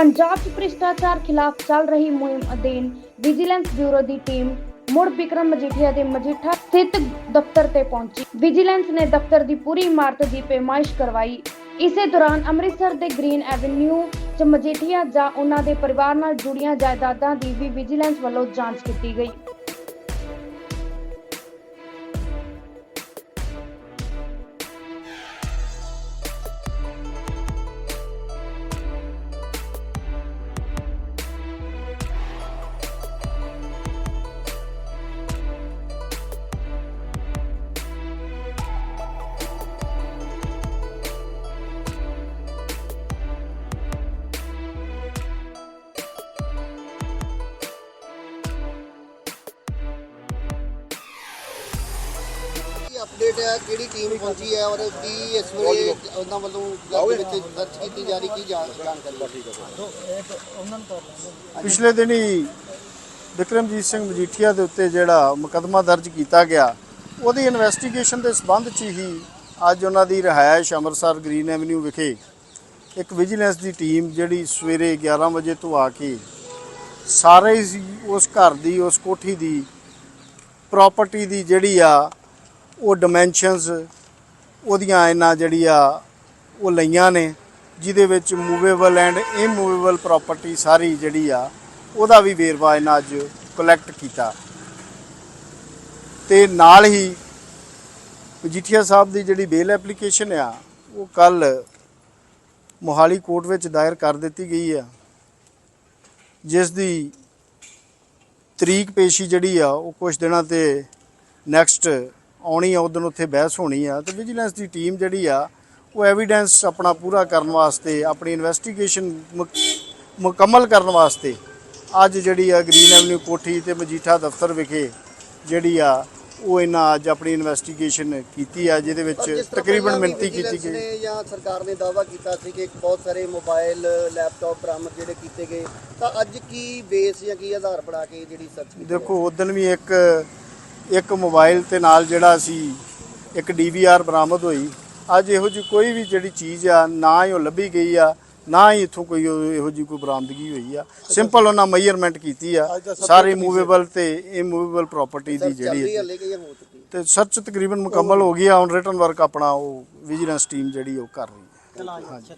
ਪੰਜਾਬ 'ਚ ਭ੍ਰਿਸ਼ਟਾਚਾਰ ਖਿਲਾਫ ਚੱਲ ਰਹੀ ਮੁਹਿੰਮ ਅਧੀਨ ਵਿਜੀਲੈਂਸ ਬਿਊਰੋ ਦੀ ਟੀਮ ਮੁੜ ਵਿਕਰਮ ਮਜੀਠੀਆ ਦੇ ਮਜੀਠਾ ਸਥਿਤ ਦਫ਼ਤਰ ਤੇ ਪਹੁੰਚੀ। ਵਿਜੀਲੈਂਸ ਨੇ ਦਫ਼ਤਰ ਦੀ ਪੂਰੀ ਇਮਾਰਤ ਦੀ ਪੇਮਾਇਸ਼ ਕਰਵਾਈ। ਇਸੇ ਦੌਰਾਨ ਅੰਮ੍ਰਿਤਸਰ ਦੇ ਗ੍ਰੀਨ ਐਵਨਿਊ 'ਚ ਮਜੀਠੀਆ ਜਾਂ ਉਹਨਾਂ ਦੇ ਪਰਿਵਾਰ ਨਾਲ ਜੁੜੀਆਂ ਜਾਇਦਾਦਾਂ ਦੀ ਵੀ ਵਿਜੀਲੈਂਸ ਵੱਲੋਂ ਜਾਂਚ ਕੀਤੀ ਗਈ। ਅਪਡੇਟ ਹੈ ਕਿਹੜੀ ਟੀਮ ਪਹੁੰਚੀ ਹੈ ਔਰ ਕੀ ਇਸ ਵੇਲੇ ਉਹਨਾਂ ਵੱਲੋਂ ਗੱਲ ਦੇ ਵਿੱਚ ਦਰਜ ਕੀਤੀ ਜਾ ਰਹੀ ਕੀ ਜਾਣ- ਜਾਣਕਾਰੀ ਪਿਛਲੇ ਦਿਨੀ ਵਿਕਰਮਜੀਤ ਸਿੰਘ ਮਜੀਠੀਆ ਦੇ ਉੱਤੇ ਜਿਹੜਾ ਮੁਕੱਦਮਾ ਦਰਜ ਕੀਤਾ ਗਿਆ ਉਹਦੀ ਇਨਵੈਸਟੀਗੇਸ਼ਨ ਦੇ ਸਬੰਧ 'ਚ ਹੀ ਅੱਜ ਉਹਨਾਂ ਦੀ ਰਿਹਾਇਸ਼ ਅੰਮ੍ਰਿਤਸਰ ਗ੍ਰੀਨ ਐਵਨਿਊ ਵਿਖੇ ਇੱਕ ਵਿਜੀਲੈਂਸ ਦੀ ਟੀਮ ਜਿਹੜੀ ਸਵੇਰੇ 11 ਵਜੇ ਤੋਂ ਆ ਕੇ ਸਾਰੇ ਉਸ ਘਰ ਦੀ ਉਸ ਕੋਠੀ ਦੀ ਪ੍ਰਾਪਰਟੀ ਦੀ ਜਿਹੜੀ ਆ ਉਹ ਡਾਈਮੈਂਸ਼ਨਸ ਉਹਦੀਆਂ ਇਹਨਾਂ ਜਿਹੜੀ ਆ, ਉਹ ਲਈਆਂ ਨੇ, ਜਿਹਦੇ ਵਿੱਚ ਮੂਵੇਬਲ ਐਂਡ ਇਮੂਵੇਬਲ ਪ੍ਰਾਪਰਟੀ ਸਾਰੀ ਜਿਹੜੀ ਆ, ਉਹਦਾ ਵੀ ਵੇਰਵਾ ਇਹਨਾਂ ਅੱਜ ਕਲੈਕਟ ਕੀਤਾ। ਤੇ ਨਾਲ ਹੀ ਮਜੀਠੀਆ ਸਾਹਿਬ ਦੀ ਜਿਹੜੀ ਬੇਲ ਐਪਲੀਕੇਸ਼ਨ ਆ, ਉਹ ਕੱਲ ਮੋਹਾਲੀ ਕੋਰਟ ਵਿੱਚ ਦਾਇਰ ਕਰ ਦਿੱਤੀ ਗਈ ਆ। ਜਿਸ ਦੀ ਤਰੀਕ ਪੇਸ਼ੀ ਜਿਹੜੀ ਆ, ਉਹ ਕੁਝ ਦਿਨਾਂ ਤੇ ਨੈਕਸਟ ਆਉਣੀ ਆ ਉਦੋਂ ਉੱਥੇ ਬਹਿਸ ਹੋਣੀ ਆ ਤੇ ਵਿਜੀਲੈਂਸ ਦੀ ਟੀਮ ਜਿਹੜੀ ਆ ਉਹ ਐਵੀਡੈਂਸ ਆਪਣਾ ਪੂਰਾ ਕਰਨ ਵਾਸਤੇ ਆਪਣੀ ਇਨਵੈਸਟੀਗੇਸ਼ਨ ਮੁਕੰਮਲ ਕਰਨ ਵਾਸਤੇ ਅੱਜ ਜਿਹੜੀ ਆ ਗ੍ਰੀਨ ਐਵਨਿਊ ਕੋਠੀ ਤੇ ਮਜੀਠਾ ਦਫ਼ਤਰ ਵਿਖੇ ਜਿਹੜੀ ਆ ਉਹ ਇਹਨਾਂ ਅੱਜ ਆਪਣੀ ਇਨਵੈਸਟੀਗੇਸ਼ਨ ਕੀਤੀ ਆ ਜਿਹਦੇ ਵਿੱਚ ਤਕਰੀਬਨ ਮਿੰਤੀ ਕੀਤੀ ਗਈ। ਜਾਂ ਸਰਕਾਰ ਨੇ ਦਾਅਵਾ ਕੀਤਾ ਸੀ ਕਿ ਬਹੁਤ ਸਾਰੇ ਮੋਬਾਈਲ ਲੈਪਟਾਪ ਬਰਾਮਦ ਜਿਹੜੇ ਕੀਤੇ ਗਏ ਤਾਂ ਅੱਜ ਕੀ ਬੇਸ ਜਾਂ ਕੀ ਆਧਾਰ ਬਣਾ ਕੇ ਜਿਹੜੀ ਸਰਚ ਦੇਖੋ ਉਦੋਂ ਵੀ ਇੱਕ ਇੱਕ ਮੋਬਾਈਲ ਤੇ ਨਾਲ ਜਿਹੜਾ ਸੀ ਇੱਕ ਡੀਵੀਆਰ ਬਰਾਮਦ ਹੋਈ। ਅੱਜ ਇਹੋ ਜਿਹੀ ਕੋਈ ਵੀ ਜਿਹੜੀ ਚੀਜ਼ ਆ ਨਾ ਹੀ ਉਹ ਲੱਭੀ ਗਈ ਆ ਨਾ ਹੀ ਇੱਥੋਂ ਕੋਈ ਇਹੋ ਜਿਹੀ ਕੋਈ ਬਰਾਮਦਗੀ ਹੋਈ ਆ। ਸਿੰਪਲ ਉਹਨਾਂ ਮੈਜ਼ਰਮੈਂਟ ਕੀਤੀ ਆ। ਸਾਰੇ ਮੂਵੇਬਲ ਤੇ ਇਮੂਵੇਬਲ ਪ੍ਰਾਪਰਟੀ ਦੀ ਜਿਹੜੀ ਜਾਂ ਤੇ ਸਰਚ ਤਕਰੀਬਨ ਮੁਕੰਮਲ ਹੋ ਗਈ ਆ ਹੁਣ ਰਿਟਰਨ ਵਰਕ ਆਪਣਾ ਉਹ ਵਿਜੀਲੈਂਸ ਟੀਮ ਜਿਹੜੀ ਉਹ ਕਰ ਰਹੀ ਹੈ। ਹਾਂਜੀ